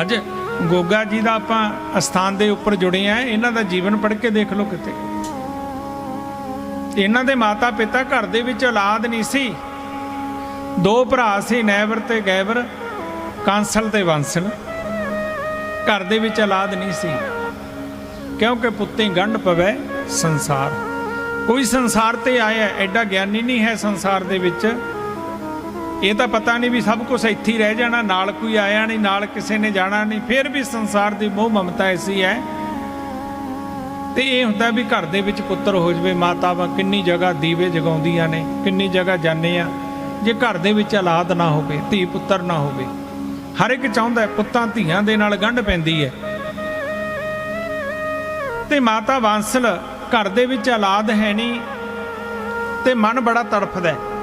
ਅੱਜ ਗੋਗਾ ਜੀ ਦਾ ਆਪਾਂ ਅਸਥਾਨ ਦੇ ਉੱਪਰ ਜੁੜੇ ਆ, ਇਹਨਾਂ ਦਾ ਜੀਵਨ ਪੜ੍ਹ ਕੇ ਦੇਖ ਲਓ ਕਿਤੇ। ਇਹਨਾਂ ਦੇ ਮਾਤਾ ਪਿਤਾ ਘਰ ਦੇ ਵਿੱਚ ਔਲਾਦ ਨਹੀਂ ਸੀ। ਦੋ ਭਰਾ ਸੀ, ਨੈਵਰ ਤੇ ਗੈਵਰ, ਕਾਂਸਲ ਤੇ ਵੰਸਲ। ਘਰ ਦੇ ਵਿੱਚ ਔਲਾਦ ਨਹੀਂ ਸੀ। ਕਿਉਂਕਿ ਪੁੱਤੇ ਗੰਢ ਪਵੇ ਸੰਸਾਰ। ਕੋਈ ਸੰਸਾਰ ਤੇ ਆਇਆ, ਐਡਾ ਗਿਆਨੀ ਨਹੀਂ ਹੈ ਸੰਸਾਰ ਦੇ ਵਿੱਚ। ਇਹ ਤਾਂ ਪਤਾ ਨਹੀਂ ਵੀ ਸਭ ਕੁਝ ਇੱਥੇ ਹੀ ਰਹਿ ਜਾਣਾ, ਨਾਲ ਕੋਈ ਆਇਆ ਨਹੀਂ, ਨਾਲ ਕਿਸੇ ਨੇ ਜਾਣਾ ਨਹੀਂ, ਫਿਰ ਵੀ ਸੰਸਾਰ ਦੀ ਮੋਹ ਮਮਤਾ ਐਸੀ ਹੈ। ਤੇ ਇਹ ਹੁੰਦਾ ਵੀ ਘਰ ਦੇ ਵਿੱਚ ਪੁੱਤਰ ਹੋ ਜਵੇ, ਮਾਤਾਵਾਂ ਕਿੰਨੀ ਜਗ੍ਹਾ ਦੀਵੇ ਜਗਾਉਂਦੀਆਂ ਨੇ, ਕਿੰਨੀ ਜਗ੍ਹਾ ਜਾਂਦੇ ਆ। ਜੇ ਘਰ ਦੇ ਵਿੱਚ ਔਲਾਦ ਨਾ ਹੋਵੇ, ਧੀ ਪੁੱਤਰ ਨਾ ਹੋਵੇ, ਹਰ ਇੱਕ ਚਾਹੁੰਦਾ ਪੁੱਤਾਂ ਧੀਆਂ ਦੇ ਨਾਲ ਗੰਢ ਪੈਂਦੀ ਹੈ। ਤੇ ਮਾਤਾ ਬਾਂਸਲ ਘਰ ਦੇ ਵਿੱਚ ਔਲਾਦ ਹੈ ਨਹੀਂ, ਤੇ ਮਨ ਬੜਾ ਤੜਫਦਾ ਹੈ।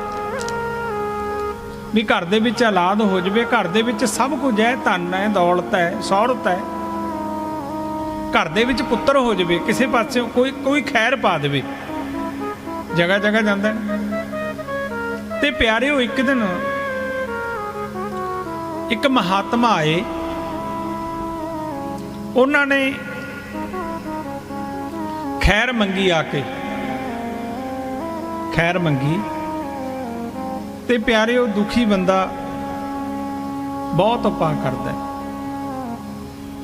ਵੀ ਘਰ ਦੇ ਵਿੱਚ ਔਲਾਦ ਹੋ ਜਵੇ, ਘਰ ਦੇ ਵਿੱਚ ਸਭ ਕੁਝ ਹੈ, ਧਨ ਹੈ, ਦੌਲਤ ਹੈ ਸ਼ੌਹਰਤ ਹੈ। ਘਰ ਦੇ ਵਿੱਚ ਪੁੱਤਰ ਹੋ ਜਵੇ, ਕਿਸੇ ਪਾਸੇ ਕੋਈ ਕੋਈ ਖੈਰ ਪਾ ਦੇਵੇ। ਜਗ੍ਹਾ ਜਗ੍ਹਾ ਜਾਂਦਾ ਹੈ। ਤੇ ਪਿਆਰਿਓ, ਇੱਕ ਦਿਨ ਇੱਕ ਮਹਾਤਮਾ ਆਏ। ਉਹਨਾਂ ਨੇ ਖੈਰ ਮੰਗੀ ਆ ਕੇ। ਖੈਰ ਮੰਗੀ। ਤੇ ਪਿਆਰਿਓ ਦੁਖੀ ਬੰਦਾ ਬਹੁਤ ਉਪਾਅ ਕਰਦਾ ਹੈ।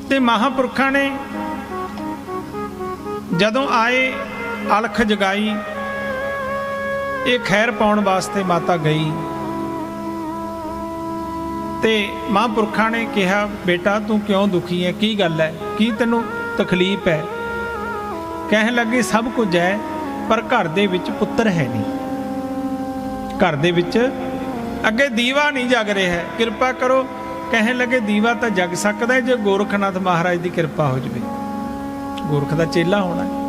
ਤੇ ਮਹਾਪੁਰਖਾਂ ਨੇ ਜਦੋਂ ਆਏ, ਅਲਖ ਜਗਾਈ, ਇਹ ਖੈਰ ਪਾਉਣ ਵਾਸਤੇ ਮਾਤਾ ਗਈ। ਤੇ ਮਹਾਂਪੁਰਖਾਂ ਨੇ ਕਿਹਾ, ਬੇਟਾ, ਤੂੰ ਕਿਉਂ ਦੁਖੀ ਹੈ? ਕੀ ਗੱਲ ਹੈ? ਕੀ ਤੈਨੂੰ ਤਕਲੀਫ ਹੈ? ਕਹਿਣ ਲੱਗੇ, ਸਭ ਕੁਝ ਹੈ, ਪਰ ਘਰ ਦੇ ਵਿੱਚ ਪੁੱਤਰ ਹੈ ਨਹੀਂ। ਘਰ ਦੇ ਵਿੱਚ ਅੱਗੇ ਦੀਵਾ ਨਹੀਂ ਜਗ ਰਿਹਾ ਹੈ। ਕਿਰਪਾ ਕਰੋ, ਕਹਿਣ ਲੱਗੇ ਦੀਵਾ ਤਾਂ ਜਗ ਸਕਦਾ ਹੈ ਜੇ ਗੋਰਖਨਾਥ ਮਹਾਰਾਜ ਦੀ ਕਿਰਪਾ ਹੋ ਜਵੇ। ਗੋਰਖ ਦਾ ਚੇਲਾ ਹੋਣਾ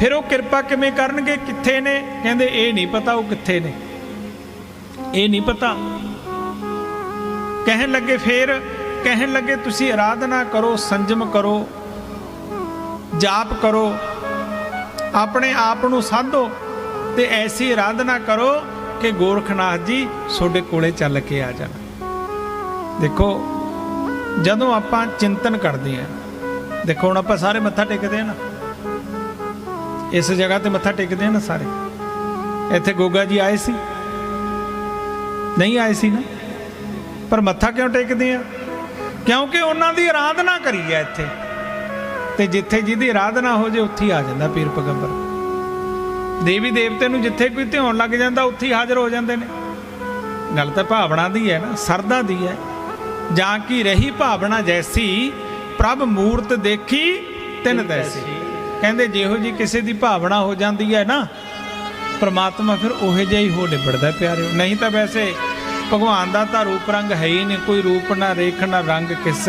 ਫਿਰ ਉਹ ਕਿਰਪਾ ਕਿਵੇਂ ਕਰਨਗੇ? ਕਿੱਥੇ ਨੇ? ਕਹਿੰਦੇ ਇਹ ਨਹੀਂ ਪਤਾ ਉਹ ਕਿੱਥੇ ਨੇ। ਇਹ ਨਹੀਂ ਪਤਾ। ਕਹਿਣ ਲੱਗੇ ਫੇਰ, ਕਹਿਣ ਲੱਗੇ ਤੁਸੀਂ ਆਰਾਧਨਾ ਕਰੋ, ਸੰਜਮ ਕਰੋ, ਜਾਪ ਕਰੋ, ਆਪਣੇ ਆਪ ਨੂੰ ਸਾਧੋ। ਤੇ ਐਸੀ ਆਰਾਧਨਾ ਕਰੋ ਕਿ ਗੋਰਖਨਾਥ ਜੀ ਤੁਹਾਡੇ ਕੋਲੇ ਚੱਲ ਕੇ ਆ ਜਾਣ। ਦੇਖੋ, ਜਦੋਂ ਆਪਾਂ ਚਿੰਤਨ ਕਰਦੇ ਆਂ ਦੇਖੋ ਹੁਣ ਆਪਾਂ ਸਾਰੇ ਮੱਥਾ ਟੇਕਦੇ ਆ ਨਾ। ਇਸ ਜਗ੍ਹਾ ਤੇ ਮੱਥਾ ਟੇਕਦੇ ਆ ਨਾ ਸਾਰੇ। ਇੱਥੇ ਗੋਗਾ ਜੀ ਆਏ ਸੀ? ਨਹੀਂ ਆਏ ਸੀ ਨਾ? ਪਰ ਮੱਥਾ ਕਿਉਂ ਟੇਕਦੇ ਆ ਕਿਉਂਕਿ ਉਹਨਾਂ ਦੀ ਆਰਾਧਨਾ ਕਰੀ ਹੈ ਇੱਥੇ। ਤੇ ਜਿੱਥੇ ਜਿਹਦੀ ਆਰਾਧਨਾ ਹੋ ਜੇ ਉੱਥੇ ਹੀ ਆ ਜਾਂਦਾ ਪੀਰ ਪਗੰਬਰ। ਦੇਵੀ ਦੇਵਤੇ ਨੂੰ ਜਿੱਥੇ ਕੋਈ ਧਿਆਉਣ ਲੱਗ ਜਾਂਦਾ ਉੱਥੇ ਹੀ ਹਾਜ਼ਰ ਹੋ ਜਾਂਦੇ ਨੇ। ਗੱਲ ਤਾਂ ਭਾਵਨਾ ਦੀ ਹੈ ਨਾ ਸਰਦਾ ਦੀ ਹੈ। ਜਾਂ ਕੀ ਰਹੀ ਭਾਵਨਾ ਜੈਸੀ ਪ੍ਰਭ ਮੂਰਤ ਦੇਖੀ ਤਿਨ ਤੈਸੀ ਕਹਿੰਦੇ ਜਿਹੋ ਜੀ ਕਿਸੇ ਦੀ ਭਾਵਨਾ ਹੋ ਜਾਂਦੀ ਹੈ ਨਾ ਪ੍ਰਮਾਤਮਾ ਫਿਰ ਉਹੇ ਜਿਹਾ ਹੀ ਹੋ ਨਿਬੜਦਾ ਪਿਆਰਿਓ। ਨਹੀਂ ਤਾਂ ਵੈਸੇ ਭਗਵਾਨ ਦਾ ਤਾਂ ਰੂਪ ਰੰਗ ਹੈ ਹੀ ਨਹੀਂ ਕੋਈ ਰੂਪ ਨਾ ਰੇਖ ਨਾ ਰੰਗ ਕਿਸ